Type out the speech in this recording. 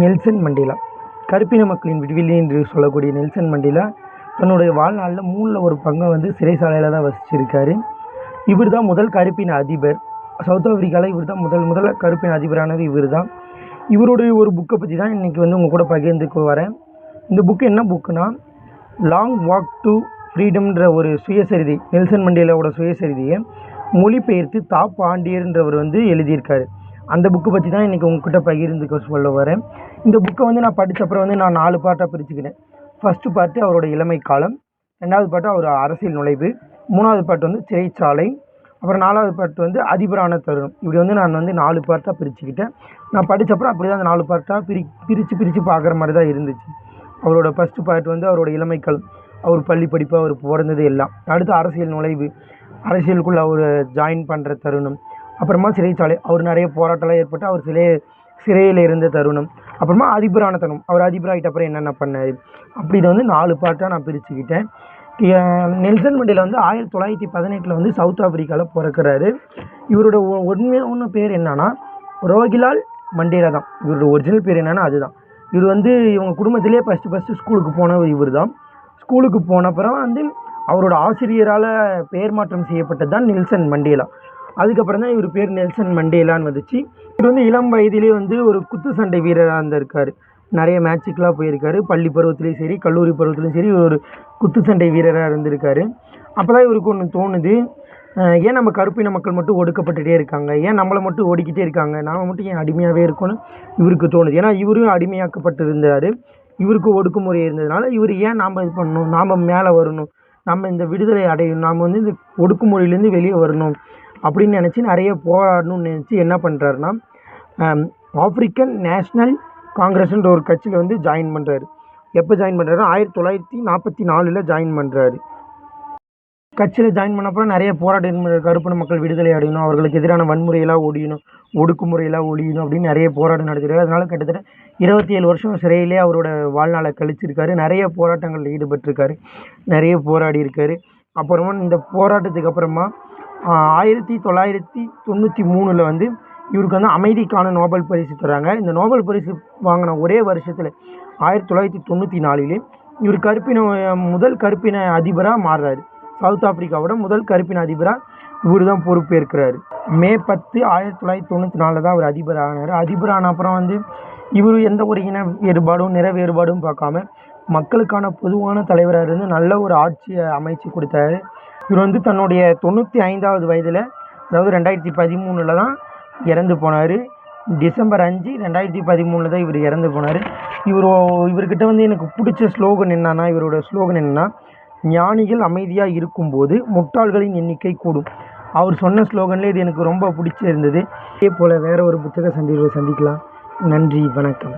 Nelson Mandela. கருப்பின மக்களின் விடுதலை என்று சொல்லக்கூடிய நெல்சன் மண்டேலா தன்னுடைய வாழ்நாளில் மூணில் ஒரு பங்கை வந்து சிறைசாலையில் தான் வசிச்சிருக்காரு. இவர் தான் முதல் கருப்பின அதிபர். சவுத் ஆஃப்ரிக்காவில் இவர் தான் முதல் முதல்ல கருப்பின அதிபரானது இவர் தான் இவருடைய ஒரு புக்கை பற்றி தான் இன்றைக்கி வந்து உங்கள் கூட பகிர்ந்துக்கு வரேன். இந்த புக்கு என்ன புக்குனா லாங் வாக் டு ஃப்ரீடம்ன்ற ஒரு சுயசரிதை நெல்சன் மண்டேலாவோட சுயசரிதியை மொழிபெயர்த்து தா பாண்டியர்ன்றவர் வந்து எழுதியிருக்காரு. அந்த புக்கு பற்றி தான் இன்றைக்கி உங்ககிட்ட பகிர்ந்துக்க சொல்ல வரேன். இந்த புக்கை வந்து நான் படிச்ச அப்புறம் வந்து நான் நாலு பார்ட்டாக பிரிச்சுக்கிட்டேன் ஃபஸ்ட்டு பார்ட்டு அவரோட இளமை காலம் ரெண்டாவது பாட்டு அவர் அரசியல் நுழைவு மூணாவது பாட்டு வந்து சிறைச்சாலை அப்புறம் நாலாவது பாட்டு வந்து அதிபரான தருணம். இப்படி வந்து நான் வந்து நாலு பார்ட்டாக பிரிச்சுக்கிட்டேன். நான் படித்தப்பறம் அப்படி தான் அந்த நாலு பார்ட்டாக பிரி பிரித்து பிரித்து பார்க்குற மாதிரி தான் இருந்துச்சு. அவரோட ஃபஸ்ட்டு பார்ட் வந்து அவரோட இளமை காலம் அவர் பள்ளி படிப்பு அவர் பிறந்தது எல்லாம். அடுத்து அரசியல் நுழைவு அரசியலுக்குள்ளே அவர் ஜாயின் பண்ணுற தருணம் அப்புறமா சிறைச்சாலை அவர் நிறைய போராட்டம்லாம் ஏற்பட்டு அவர் சிறை சிறையில் இருந்த தருணம். அப்புறமா அதிபரான தருணம். அவர் அதிபராகிட்ட அப்புறம் என்னென்ன பண்ணார்? அப்படி இதை வந்து நாலு பார்ட்டாக நான் பிரிச்சுக்கிட்டேன். நெல்சன் மண்டேலா வந்து ஆயிரத்தி தொள்ளாயிரத்தி பதினெட்டில் வந்து சவுத் ஆப்பிரிக்காவில் பிறக்கறாரு. இவரோட உண்மையான பேர் என்னன்னா ரோகிலால் மண்டேலா தான். இவரோட ஒரிஜினல் பேர் என்னன்னா அதுதான். இவர் வந்து இவங்க குடும்பத்திலே ஃபஸ்ட்டு ஃபஸ்ட்டு ஸ்கூலுக்கு போனவர் இவர் தான் ஸ்கூலுக்கு போன அப்புறம் வந்து அவரோட ஆசிரியரால் பெயர் மாற்றம் செய்யப்பட்டது தான் நெல்சன் மண்டேலா. அதுக்கப்புறம் தான் இவர் பேர் நெல்சன் மண்டேலான்னு வந்துச்சு. இவர் வந்து இளம் வயதிலே வந்து ஒரு குத்து சண்டை வீரராக இருந்திருக்காரு. நிறைய மேட்சுக்கெலாம் போயிருக்காரு. பள்ளி பருவத்துலேயும் சரி கல்லூரி பருவத்துலேயும் சரி ஒரு குத்து சண்டை வீரராக இருந்திருக்காரு. அப்போ தான் இவருக்கு ஒன்று தோணுது. ஏன் நம்ம கருப்பின மக்கள் மட்டும் ஒடுக்கப்பட்டுகிட்டே இருக்காங்க? ஏன் நம்மளை மட்டும் ஓடிக்கிட்டே இருக்காங்க? நாம் மட்டும் ஏன் அடிமையாகவே இருக்கோன்னு இவருக்கு தோணுது. ஏன்னா இவரும் அடிமையாக்கப்பட்டு இருந்தார் இவருக்கு ஒடுக்குமுறை இருந்ததுனால இவர் ஏன் நாம் இது பண்ணணும்? நாம் மேலே வரணும். நம்ம இந்த விடுதலை அடையணும். நாம் வந்து இந்த ஒடுக்குமுறையிலேருந்து வெளியே வரணும். அப்படின்னு நினச்சி நிறைய போராடணும்னு நினச்சி என்ன பண்ணுறாருன்னா ஆப்ரிக்கன் நேஷ்னல் காங்கிரஸ்ன்ற ஒரு கட்சியில் வந்து ஜாயின் பண்ணுறாரு எப்போ ஜாயின் பண்ணுறாரு ஆயிரத்தி தொள்ளாயிரத்தி நாற்பத்தி நாலில் ஜாயின் பண்ணுறாரு கட்சியில் ஜாயின் பண்ணப்போ நிறைய போராட்டம் கருப்பின மக்கள் விடுதலை அடையணும் அவர்களுக்கு எதிரான வன்முறையெல்லாம் ஒழியணும் ஒடுக்குமுறையெல்லாம் ஒழியணும் அப்படின்னு நிறைய போராட்டம் நடத்திருக்காரு. அதனால கிட்டத்தட்ட இருபத்தி ஏழு வருஷம் சிறையிலே அவரோட வாழ்நாளை கழிச்சிருக்காரு. நிறைய போராட்டங்களில் ஈடுபட்டிருக்காரு. நிறைய போராடி இருக்காரு. அப்புறமா இந்த போராட்டத்துக்கு அப்புறமா ஆயிரத்தி தொள்ளாயிரத்தி தொண்ணூற்றி மூணில் வந்து இவருக்கு வந்து அமைதிக்கான நோபல் பரிசு தராங்க. இந்த நோபல் பரிசு வாங்கின ஒரே வருஷத்தில் ஆயிரத்தி தொள்ளாயிரத்தி தொண்ணூற்றி நாலிலே இவர் கருப்பின முதல் கருப்பின அதிபராக மாறுறாரு. சவுத் ஆப்பிரிக்காவோட முதல் கருப்பின அதிபராக இவர் தான் பொறுப்பேற்கிறாரு. மே பத்து ஆயிரத்தி தொள்ளாயிரத்தி தொண்ணூற்றி நாலில் தான் அவர் அதிபர் ஆனார் அதிபர் ஆன அப்புறம் வந்து இவர் எந்த ஒரு இன வேறுபாடும் நிற வேறுபாடும் பார்க்காம மக்களுக்கான பொதுவான தலைவராக இருந்து நல்ல ஒரு ஆட்சியை அமைச்சு கொடுத்தாரு. இவர் வந்து தன்னுடைய தொண்ணூற்றி ஐந்தாவது வயதில் அதாவது ரெண்டாயிரத்தி பதிமூணில் தான் இறந்து போனார். டிசம்பர் அஞ்சு ரெண்டாயிரத்தி பதிமூணில் தான் இவர் இறந்து போனார். இவர் இவர்கிட்ட வந்து எனக்கு பிடிச்ச ஸ்லோகன் என்னன்னா இவரோட ஸ்லோகன் என்னன்னா ஞானிகள் அமைதியாக இருக்கும்போது முட்டாள்களின் எண்ணிக்கை கூடும். அவர் சொன்ன ஸ்லோகன்லேயே இது எனக்கு ரொம்ப பிடிச்சிருந்தது. இதே போல் வேற ஒரு புத்தக சந்திப்பை சந்திக்கலாம். நன்றி வணக்கம்.